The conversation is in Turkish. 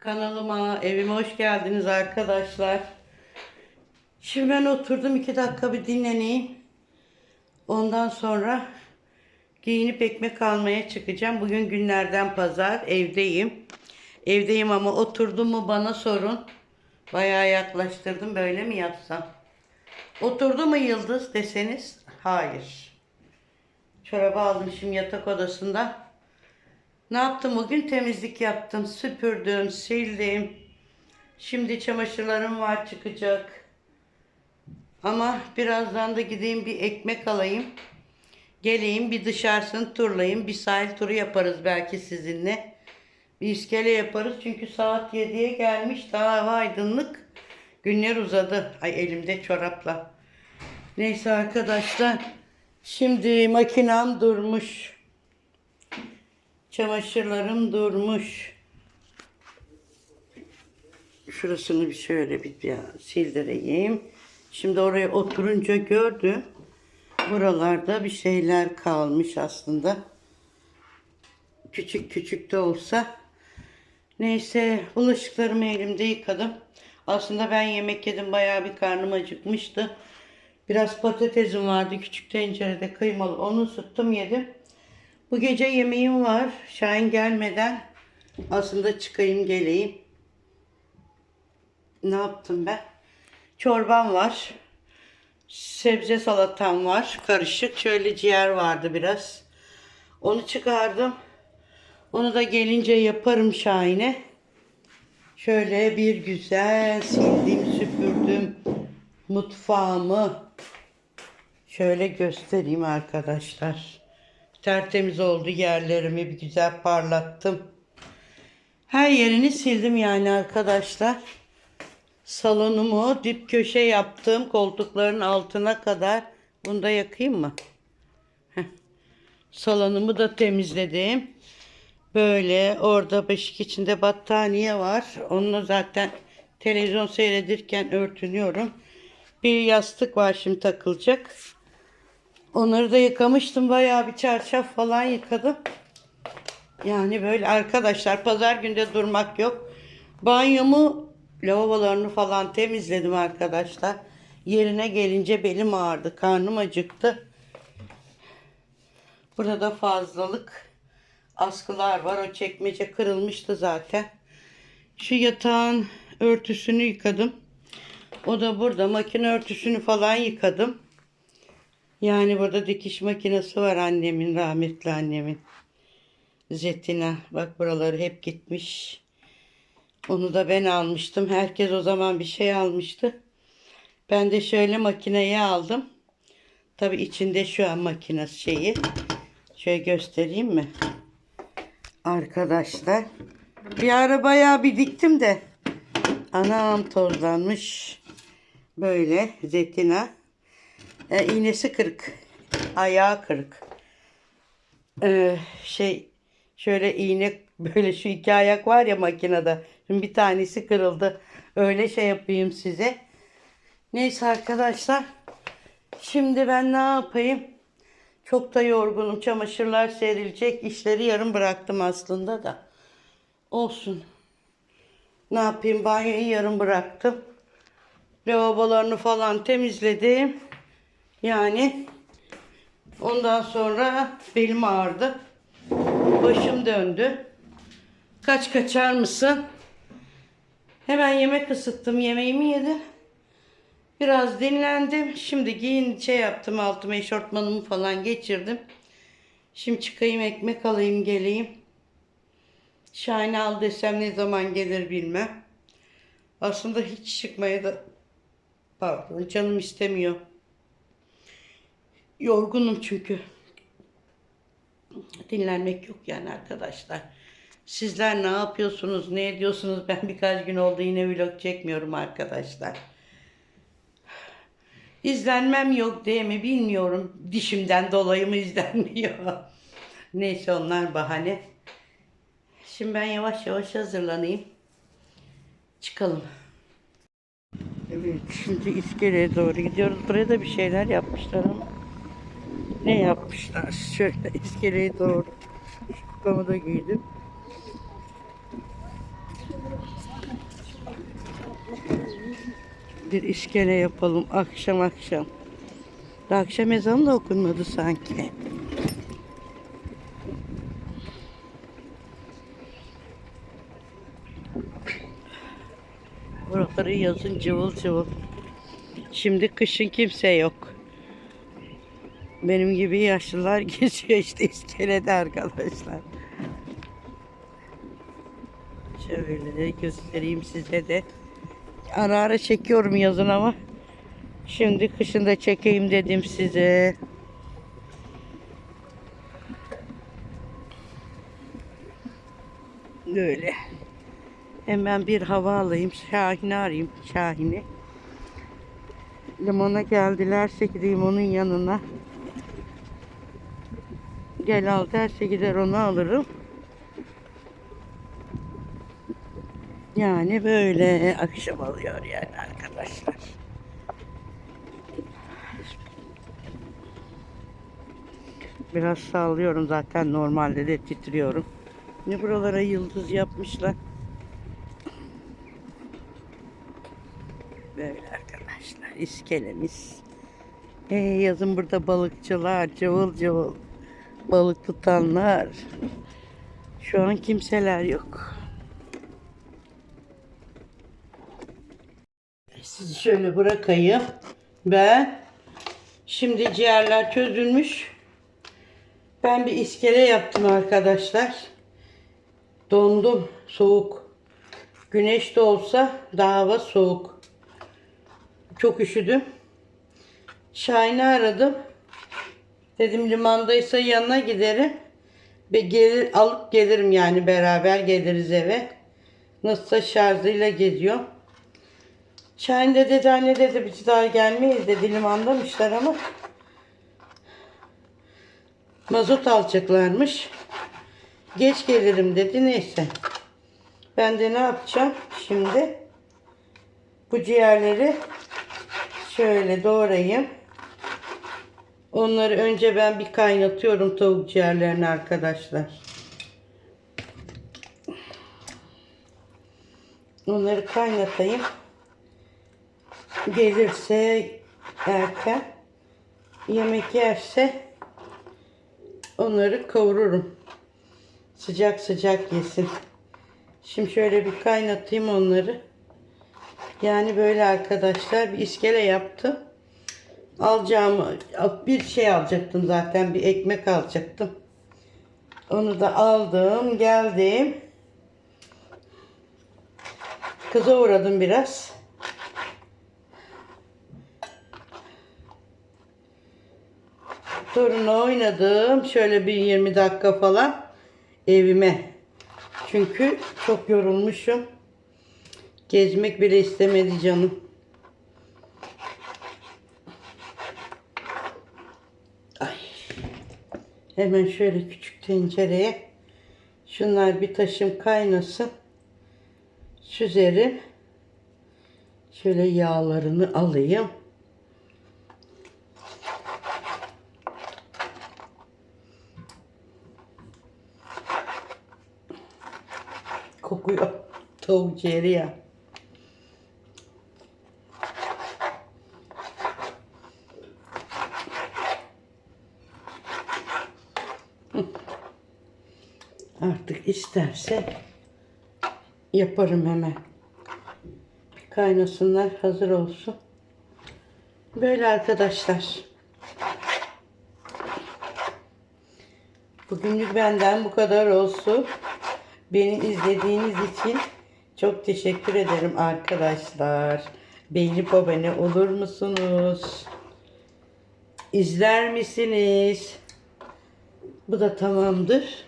Kanalıma, evime hoş geldiniz arkadaşlar. Şimdi ben oturdum iki dakika bir dinleneyim. Ondan sonra giyinip ekmek almaya çıkacağım. Bugün günlerden pazar, evdeyim. Evdeyim ama oturdum mu bana sorun. Bayağı yaklaştırdım böyle mi yapsam? Oturdu mu Yıldız deseniz hayır. Çorabı aldım şimdi yatak odasında. Ne yaptım bugün? Temizlik yaptım, süpürdüm, sildim. Şimdi çamaşırlarım var çıkacak. Ama birazdan da gideyim bir ekmek alayım. Geleyim bir dışarısını turlayayım. Bir sahil turu yaparız belki sizinle. Bir iskele yaparız çünkü saat 7'ye gelmiş. Daha hava aydınlık. Günler uzadı. Ay elimde çorapla. Neyse arkadaşlar. Şimdi makinam durmuş. Çamaşırlarım durmuş. Şurasını bir şöyle bir ya sildireyim. Şimdi oraya oturunca gördüm. Buralarda bir şeyler kalmış aslında. Küçük küçük de olsa. Neyse bulaşıklarımı elimde yıkadım. Aslında ben yemek yedim. Bayağı bir karnım acıkmıştı. Biraz patatesim vardı küçük tencerede kıymalı. Onu ısıttım yedim. Bu gece yemeğim var. Şahin gelmeden aslında çıkayım geleyim. Ne yaptım ben? Çorbam var. Sebze salatam var. Karışık. Şöyle ciğer vardı biraz. Onu çıkardım. Onu da gelince yaparım Şahin'e. Şöyle bir güzel sildim, süpürdüm mutfağımı. Şöyle göstereyim arkadaşlar. Tertemiz oldu yerlerimi bir güzel parlattım. Her yerini sildim yani arkadaşlar. Salonumu dip köşe yaptım. Koltukların altına kadar. Bunu da yakayım mı? Salonumu da temizledim. Böyle orada beşik içinde battaniye var. Onunla zaten televizyon seyredirken örtünüyorum. Bir yastık var şimdi takılacak. Onları da yıkamıştım. Bayağı bir çarşaf falan yıkadım. Yani böyle arkadaşlar pazar günde durmak yok. Banyomu lavabolarını falan temizledim arkadaşlar. Yerine gelince belim ağrıdı. Karnım acıktı. Burada da fazlalık askılar var. O çekmece kırılmıştı zaten. Şu yatağın örtüsünü yıkadım. O da burada makine örtüsünü falan yıkadım. Yani burada dikiş makinesi var annemin, rahmetli annemin. Zetina. Bak buraları hep gitmiş. Onu da ben almıştım. Herkes o zaman bir şey almıştı. Ben de şöyle makineyi aldım. Tabi içinde şu an makine şeyi. Şöyle göstereyim mi? Arkadaşlar. Bir ara bayağı bir diktim de. Anam tozlanmış. Böyle zetina. E, iğnesi kırık. Ayağı kırık. Ee, şey şöyle iğne böyle şu iki ayak var ya makinede. Şimdi bir tanesi kırıldı. Öyle şey yapayım size. Neyse arkadaşlar. Şimdi ben ne yapayım? Çok da yorgunum. Çamaşırlar serilecek. İşleri yarım bıraktım aslında da. Olsun. Ne yapayım? Banyoyu yarım bıraktım. Lavabolarını falan temizledim. Yani ondan sonra belim ağrıdı. Başım döndü. Kaç kaçar mısın? Hemen yemek ısıttım. Yemeğimi yedim. Biraz dinlendim. Şimdi giyin şey yaptım. Altıma eşortmanımı falan geçirdim. Şimdi çıkayım ekmek alayım geleyim. Şahane al desem ne zaman gelir bilmem. Aslında hiç çıkmaya da pardon canım istemiyor. Yorgunum çünkü. Dinlenmek yok yani arkadaşlar. Sizler ne yapıyorsunuz, ne ediyorsunuz? Ben birkaç gün oldu yine vlog çekmiyorum arkadaşlar. İzlenmem yok diye mi bilmiyorum. Dişimden dolayı mı izlenmiyor? Neyse onlar bahane. Şimdi ben yavaş yavaş hazırlanayım. Çıkalım. Evet şimdi iskeleye doğru gidiyoruz. Buraya da bir şeyler yapmışlar ama ne yapmışlar? Şöyle iskeleye doğru şapkamı da giydim. Bir iskele yapalım akşam akşam. Da akşam ezanı da okunmadı sanki. Buraları yazın cıvıl cıvıl. Şimdi kışın kimse yok. Benim gibi yaşlılar geziyor işte iskelede arkadaşlar. Şöyle göstereyim size de. Ara ara çekiyorum yazın ama. Şimdi kışın da çekeyim dedim size. Böyle. Hemen bir hava alayım. Şahin'i arayayım. Şahin'i. Limana geldilerse gideyim onun yanına. Gel al derse gider onu alırım. Yani böyle akşam alıyor yani arkadaşlar. Biraz sallıyorum zaten normalde de titriyorum. Ne buralara yıldız yapmışlar. Böyle arkadaşlar iskelemiz. Ee, yazın burada balıkçılar cıvıl cıvıl balık tutanlar. Şu an kimseler yok. Sizi şöyle bırakayım. Ben şimdi ciğerler çözülmüş. Ben bir iskele yaptım arkadaşlar. Dondum. Soğuk. Güneş de olsa daha soğuk. Çok üşüdüm. Şahin'i aradım. Dedim limandaysa yanına giderim. Ve gelir, alıp gelirim yani beraber geliriz eve. Nasılsa şarjıyla geziyor. Şahin de dedi anne dedi biz daha gelmeyiz dedi limandamışlar ama. Mazot alacaklarmış. Geç gelirim dedi neyse. Ben de ne yapacağım şimdi? Bu ciğerleri şöyle doğrayayım. Onları önce ben bir kaynatıyorum tavuk ciğerlerini arkadaşlar. Onları kaynatayım. Gelirse erken yemek yerse onları kavururum. Sıcak sıcak yesin. Şimdi şöyle bir kaynatayım onları. Yani böyle arkadaşlar bir iskele yaptım. Alacağım bir şey alacaktım zaten bir ekmek alacaktım. Onu da aldım geldim. Kıza uğradım biraz. Torunla oynadım. Şöyle bir 20 dakika falan evime. Çünkü çok yorulmuşum. Gezmek bile istemedi canım. Hemen şöyle küçük tencereye şunlar bir taşım kaynasın. Süzerim. Şöyle yağlarını alayım. Kokuyor. Tavuk ciğeri ya. Artık isterse yaparım hemen. Bir kaynasınlar hazır olsun. Böyle arkadaşlar. Bugünlük benden bu kadar olsun. Beni izlediğiniz için çok teşekkür ederim arkadaşlar. Beğenip abone olur musunuz? İzler misiniz? Bu da tamamdır.